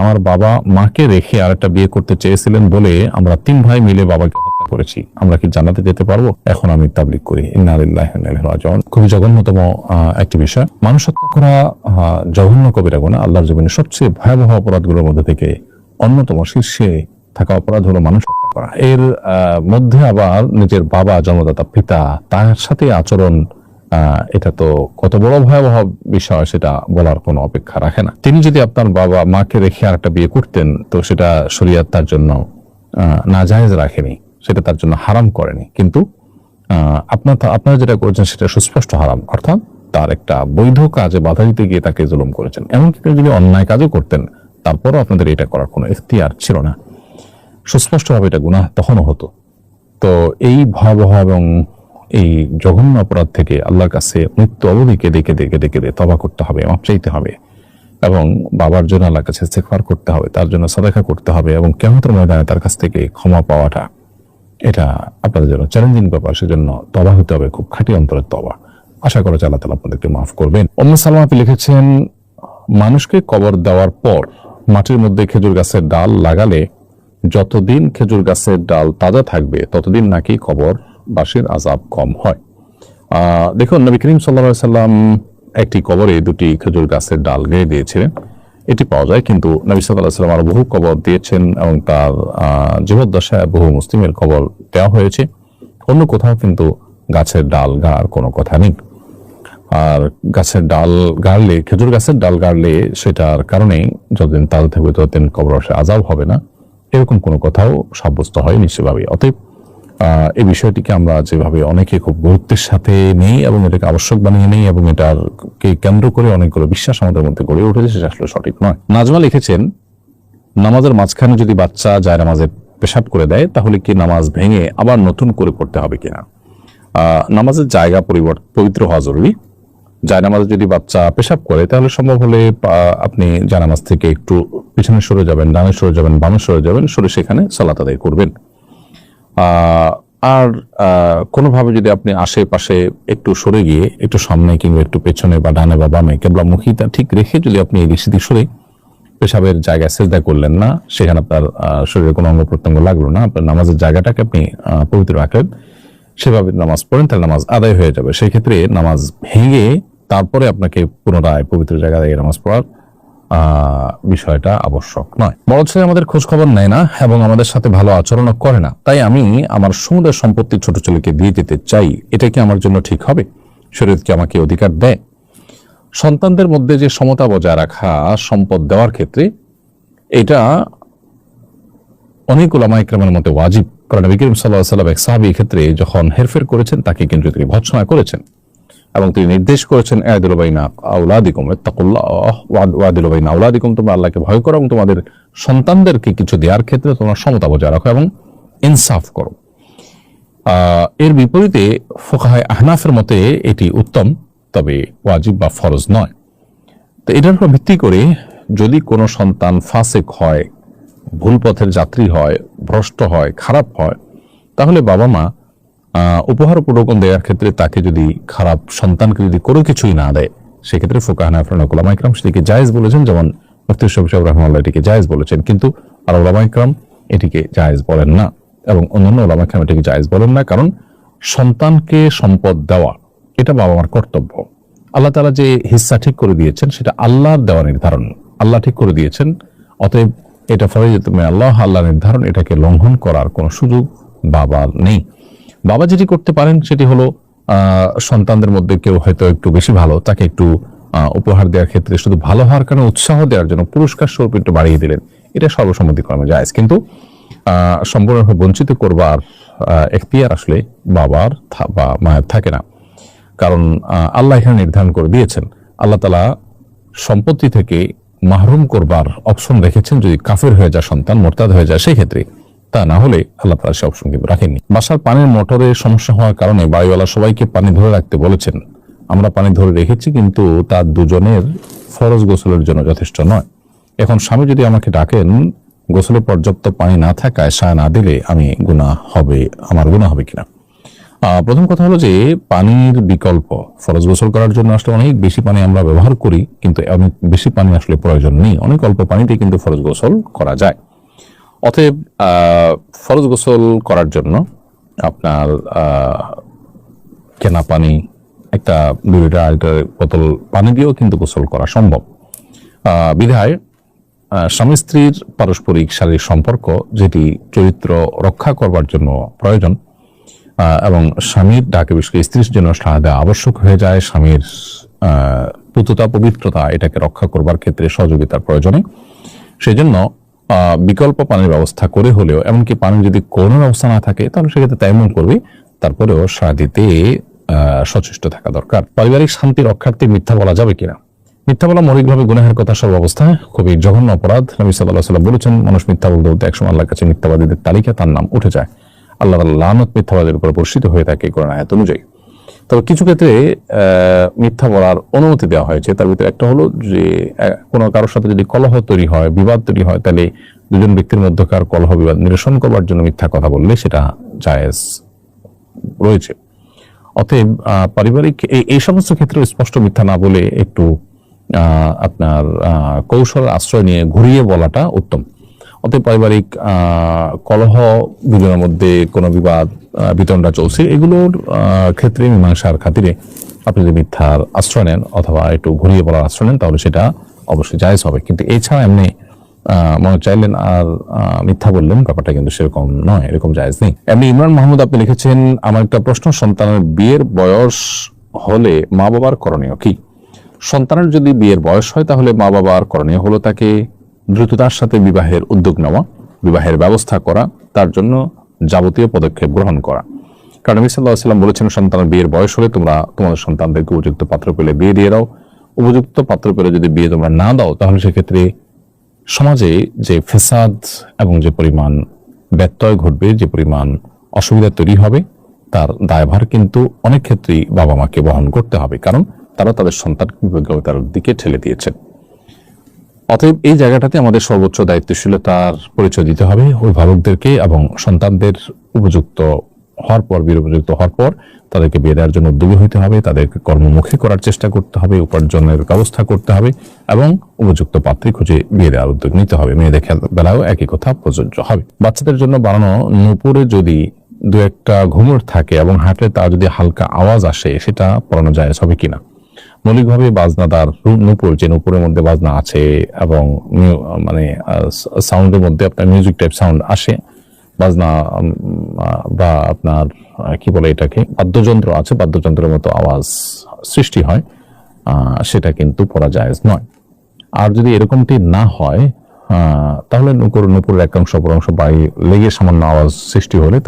আমার বাবা মাকে রেখে আরেকটা বিয়ে করতে চেয়েছিলেন বলে আমরা তিন ভাই মিলে বাবাকে হত্যা করেছি। আমরা কি জানাতে যেতে পারব? এখন আমি তাবলিক করি। খুবই জঘন্যতম একটি বিষয়। মানুষ হত্যা করা জঘন্য কবিরা গুণা আল্লাহর জমিনে সবচেয়ে ভয়াবহ অপরাধগুলোর মধ্যে থেকে অন্যতম শীর্ষে থাকা অপরাধ হলো মানুষ হত্যা করা। এর মধ্যে আবার নিজের বাবা, জন্মদাতা, পিতা, তার সাথে আচরণ এটা তো কত বড় ভয়াবহ বিষয়, সেটা বলার কোনো অপেক্ষা রাখে না। তিনি যদি আপনার বাবা মাকে রেখে আর একটা বিয়ে করতেন, তো সেটা শরীয়ত তার জন্য না জায়েজ রাখেনি, সেটা তার জন্য হারাম করেনি। কিন্তু আপনার আপনারা যেটা করেছেন, সেটা সুস্পষ্ট হারাম। অর্থাৎ তার একটা বৈধ কাজে বাধা দিতে গিয়ে তাকে জুলুম করেছেন। এমনকি তিনি যদি অন্যায় কাজও করতেন, তারপরও আপনাদের এটা করার কোনো ইখতিয়ার ছিল না। সুস্পষ্টভাবে এটা গুনাহ তখনও হতো। তো এই ভয়াবহ এবং এই জঘন্য অপরাধ থেকে আল্লাহর কাছে মৃত্যু অবধি কেঁদে কেঁদে কেঁদে কেঁদে তবা করতে হবে মাপ চাইতে হবে এবং বাবার জন্য আল্লাহর কাছে ইস্তেগফার করতে হবে, তার জন্য সাদাকা করতে হবে এবং কেমতের ময়দানে তার কাছ থেকে ক্ষমা পাওয়াটা, এটা আপনাদের জন্য চ্যালেঞ্জিং ব্যাপার। সেজন্য তবা হতে হবে, খুব খাঁটি অন্তরের তবা। আশা করা তালা আপনাদেরকে মাফ করবেন। অম্ম সালমা আপনি লিখেছেন, মানুষকে কবর দেওয়ার পর মাটির মধ্যে খেজুর গাছের ডাল লাগালে যতদিন খেজুর গাছের ডাল তাজা থাকবে, ততদিন নাকি কবর বাসীর আজাব কম হয়। দেখুন, নবী করিম সাল্লা সাল্লাম একটি কবরে দুটি খেজুর গাছের ডাল গেড়ে দিয়েছিলেন। এটি পাওয়া যায় কিন্তু নবী সাল্লাহ সাল্লাম আরও বহু কবর দিয়েছেন এবং তার জীবদ্দশায় বহু মুসলিমের কবর দেওয়া হয়েছে। অন্য কোথাও কিন্তু গাছের ডাল গাড়ার কোনো কথা নেই। আর গাছের ডাল গাড়লে, খেজুর গাছের ডাল গাড়লে সেটার কারণে যতদিন তাজা থাকবে ততদিন কবর আজাব হবে না। এরকম কোনো কথাও সাব্যস্ত হয় নিশ্চয়ভাবে অতএব এই বিষয়টিকে আমরা যেভাবে অনেকে খুব গুরুত্বের সাথে নেই এবং এটাকে আবশ্যক বানিয়ে নেই এবং এটার কে কেন্দ্র করে অনেকগুলো বিশ্বাস আমাদের মধ্যে গড়ে উঠেছে, সেটা আসলে সঠিক নয়। নাজমা লিখেছেন, নামাজের মাঝখানে যদি বাচ্চা যায় নামাজে পেশাব করে দেয়, তাহলে কি নামাজ ভেঙে আবার নতুন করে পড়তে হবে কিনা? নামাজের জায়গা পরিবর্তন পবিত্র হওয়া জরুরি। জায়নামাজে যদি বাচ্চা পেশাব করে, তাহলে সম্ভব হলে আপনি জায়নামাজ থেকে একটু পিছনে সরে যাবেন, ডানে সরে যাবেন, বামে সরে যাবেন, সরে সেখানে সালাত আদায় করবেন। আর কোনোভাবে যদি আপনি আশেপাশে একটু সরে গিয়ে, একটু সামনে কিংবা একটু পেছনে বা ডানে বা বামে কেবলামুখীটা ঠিক রেখে যদি আপনি এই সেদিক সরে, পেশাবের জায়গায় সেজদা করলেন না, সেখানে আপনার শরীরে কোনো অঙ্গ প্রত্যঙ্গ লাগল না, আপনার নামাজের জায়গাটাকে আপনি পবিত্র রাখলেন, সেভাবে নামাজ পড়েন, তাহলে নামাজ আদায় হয়ে যাবে। সেই ক্ষেত্রে নামাজ ভেঙে তারপরে আপনাকে পুনরায় পবিত্র জায়গা থেকে নামাজ পড়ার বিষয়টা আবশ্যক নয়। বড় ছেলে আমাদের খোঁজ খবর নেয় না এবং আমাদের সাথে ভালো আচরণও করে না। তাই আমি আমার সমুদায় সম্পত্তি ছোট ছেলেকে দিয়ে দিতে চাই। এটা কি আমার জন্য ঠিক হবে? শরীর কি আমাকে অধিকার দেয়? সন্তানদের মধ্যে যে সমতা বজায় রাখা, সম্পদ দেওয়ার ক্ষেত্রে এটা অনেক ওলামা ইকরামের মতে ওয়াজিব। কারণ করিম সাল্লাহ সাল্লাম এক সাহাবি ক্ষেত্রে যখন হেরফের করেছেন, তাকে কিন্তু তিনি ভৎসনা করেছেন। এবং তিনি নির্দেশ করেছেন আউলাদিকুম তোমরা আল্লাহকে ভয় করো এবং তোমাদের সন্তানদেরকে কিছু দেওয়ার ক্ষেত্রে তোমরা সমতা বজায় রাখো এবং ইনসাফ করো। এর বিপরীতে ফোকাহায় আহনাফের মতে এটি উত্তম, তবে ওয়াজিব বা ফরজ নয়। তো এটার উপর ভিত্তি করে যদি কোনো সন্তান ফাসেক হয়, ভুল পথের যাত্রী হয়, ভ্রষ্ট হয়, খারাপ হয়, তাহলে বাবা মা উপহার উপঢৌকন দেওয়ার ক্ষেত্রে তাকে যদি খারাপ সন্তানকে যদি কোনো কিছুই না দেয়, সেক্ষেত্রে ফোকাহানা ফ্রানুকুলামা ইকরাম সেটিকে জায়েজ বলেছেন, যেমন মুফতি শফি সাহেব রহমাল্লাহ এটিকে জায়েজ বলেছেন। কিন্তু আর ওলামা ইকরাম এটিকে জায়েজ বলেন না এবং অন্যান্য ওলামা ইকরাম এটিকে জায়েজ বলেন না। কারণ সন্তানকে সম্পদ দেওয়া, এটা বাবা মার কর্তব্য। আল্লাহ তালা যে হিস্সা ঠিক করে দিয়েছেন, সেটা আল্লাহর দেওয়া নির্ধারণ। আল্লাহ ঠিক করে দিয়েছেন, অতএব এটা ফলে যে তুমি আল্লাহ আল্লাহ নির্ধারণ, এটাকে লঙ্ঘন করার কোনো সুযোগ বাবার নেই। বাবা যেটি করতে পারেন সেটি হলো সন্তানদের মধ্যে কেউ হয়তো একটু বেশি ভালো, তাকে একটু উপহার দেওয়ার ক্ষেত্রে শুধু ভালো হওয়ার কারণে উৎসাহ দেওয়ার জন্য পুরস্কার স্বরূপ একটু বাড়িয়ে দিলেন। এটা সর্বসম্মতিক্রমে যায়। কিন্তু সম্পূর্ণভাবে বঞ্চিত করবার এখতিয়ার আসলে বাবার বা মায়ের থাকে না। কারণ আল্লাহ এখানে নির্ধারণ করে দিয়েছেন। আল্লাহ তালা সম্পত্তি থেকে মাহরুম করবার অপশন রেখেছেন। যদি কাফের হয়ে যায়, সন্তান মোরতাদ হয়ে যায়, সেই ক্ষেত্রে তা না হলে আল্লাহ তালা সে অপশন কিন্তু রাখেননি। বাসার পানির মোটরে সমস্যা হওয়ার কারণে বাড়িওয়ালা সবাইকে পানি ধরে রাখতে বলেছেন। আমরা পানি ধরে রেখেছি কিন্তু তার দুজনের ফরজ গোসলের জন্য যথেষ্ট নয়। এখন স্বামী যদি আমাকে ডাকেন, গোসলে পর্যাপ্ত পানি না থাকায় সায় না দিলে আমি গুণা হবে, আমার গুণা হবে কিনা? প্রথম কথা হলো যে পানির বিকল্প, ফরজ গোসল করার জন্য আসলে অনেক বেশি পানি আমরা ব্যবহার করি, কিন্তু অনেক বেশি পানি আসলে প্রয়োজন নেই। অনেক অল্প পানিতে কিন্তু ফরজ গোসল করা যায়। অতএব ফরজ গোসল করার জন্য আপনার কেনা পানি একটা দুই লিটার আড়াই বোতল পানি দিয়েও কিন্তু গোসল করা সম্ভব। বিধায় স্বামী স্ত্রীর পারস্পরিক শারীরিক সম্পর্ক যেটি চরিত্র রক্ষা করবার জন্য প্রয়োজন এবং স্বামীর ডাকে বিশেষ স্ত্রীর জন্য সাড়া দেওয়া আবশ্যক হয়ে যায়। স্বামীর পুততা পবিত্রতা এটাকে রক্ষা করবার ক্ষেত্রে সহযোগিতার প্রয়োজনে। সেই জন্য আহ, বিকল্প পানির ব্যবস্থা করে হলেও, এমনকি পানি যদি কোনো ব্যবস্থা না থাকে, তাহলে সেক্ষেত্রে তেমন করবে, তারপরেও সাড়া দিতে সচেষ্ট থাকা দরকার। পারিবারিক শান্তি রক্ষার্থে মিথ্যা বলা যাবে কিনা? মিথ্যা বলা মৌলিকভাবে গুনাহের কথা সব অবস্থায় খুবই জঘন্য অপরাধ। নবী সাল্লাহ সাল্লাম বলেছেন, মানুষ মিথ্যা বলতে বলতে একসময় আল্লাহর কাছে মিথ্যাবাদীদের তালিকা, তার নাম উঠে যায়। আল্লাহ লানত মিথ্যাবাদের উপর বর্ষিত হয়ে থাকে কোরআন আয়াত অনুযায়ী। তবে কিছু ক্ষেত্রে মিথ্যা বলার অনুমতি দেওয়া হয়েছে। তার ভিতরে একটা হলো যে কোনো কারোর সাথে যদি কলহ তৈরি হয়, বিবাদ তৈরি হয়, তাহলে দুজন ব্যক্তির মধ্যকার কলহ বিবাদ নিরসন করবার জন্য মিথ্যা কথা বললে সেটা জায়েজ রয়েছে। অতএব পারিবারিক এই- সমস্ত ক্ষেত্রে স্পষ্ট মিথ্যা না বলে একটু আপনার কৌশল, আশ্রয় নিয়ে ঘুরিয়ে বলাটা উত্তম। অতএব পারিবারিক কলহ দুজনের মধ্যে কোনো বিবাদ বিতণ্ডা চলছে। এগুলোর ক্ষেত্রে মীমাংসার খাতিরে আপনি যদি মিথ্যার আশ্রয় নেন অথবা একটু ঘুরিয়ে বলার আশ্রয় নেন, তাহলে সেটা অবশ্যই জায়েজ হবে। কিন্তু এছাড়া এমনি মনে চাইলেন আর মিথ্যা বললেন, ব্যাপারটা কিন্তু সেরকম নয়, এরকম জায়েজ নেই। এমনি ইমরান মাহমুদ, আপনি লিখেছেন, আমার একটা প্রশ্ন, সন্তানের বিয়ের বয়স হলে মা বাবার করণীয় কি? সন্তানের যদি বিয়ের বয়স হয়, তাহলে মা বাবার করণীয় হলো তাকে দ্রুততার সাথে বিবাহের উদ্যোগ নেওয়া, বিবাহের ব্যবস্থা করা, তার জন্য যাবতীয় পদক্ষেপ গ্রহণ করা। কারণ নবী সাল্লাম বলেছেন, সন্তানের বিয়ের বয়স হলে তোমরা তোমাদের সন্তানদেরকে উপযুক্ত পাত্র পেলে বিয়ে দিয়ে দাও। উপযুক্ত পাত্র পেলে যদি বিয়ে তোমরা না দাও, তাহলে সেক্ষেত্রে সমাজে যে ফেসাদ এবং যে পরিমাণ ব্যত্যয় ঘটবে, যে পরিমাণ অসুবিধা তৈরি হবে, তার দায়ভার কিন্তু অনেক ক্ষেত্রেই বাবা মাকে বহন করতে হবে। কারণ তারা তাদের সন্তানকে বিজ্ঞতার দিকে ঠেলে দিয়েছেন অতএব এই জায়গাটাতে আমাদের সর্বোচ্চ দায়িত্বশীলতার পরিচয় দিতে হবে অভিভাবকদেরকে এবং সন্তানদের উপযুক্ত হওয়ার পর, বীর উপযুক্ত হওয়ার পর তাদেরকে বিয়ে দেওয়ার জন্য উদ্যোগী হতে হবে, তাদেরকে কর্মমুখী করার চেষ্টা করতে হবে, উপার্জনের ব্যবস্থা করতে হবে এবং উপযুক্ত পাত্রী খুঁজে বিয়ে দেওয়ার উদ্যোগ নিতে হবে। মেয়েদের বেলায়ও একই কথা প্রযোজ্য হবে। বাচ্চাদের জন্য বানানো নুপুরে যদি দু একটা ঘুমুর থাকে এবং হাঁটলে তার যদি হালকা আওয়াজ আসে, সেটা পড়ানো যায় হবে কিনা? মৌলিকভাবে বাজনা তার নূপুর, যে নূপুরের মধ্যে বাজনা আছে এবং মানে সাউন্ডের মধ্যে আপনার মিউজিক টাইপ সাউন্ড আসে। বাজনা বা আপনার কি বলে এটাকে, বাদ্যযন্ত্র আছে, বাদ্যযন্ত্রের মতো আওয়াজ সৃষ্টি হয়। সেটা কিন্তু পড়া জায়েজ নয়। আর যদি এরকমটি না হয় তাহলে নুপুর, নুপুরের একাংশ অপরাংশ বাড়ি লেগে সামান্য আওয়াজ সৃষ্টি হলে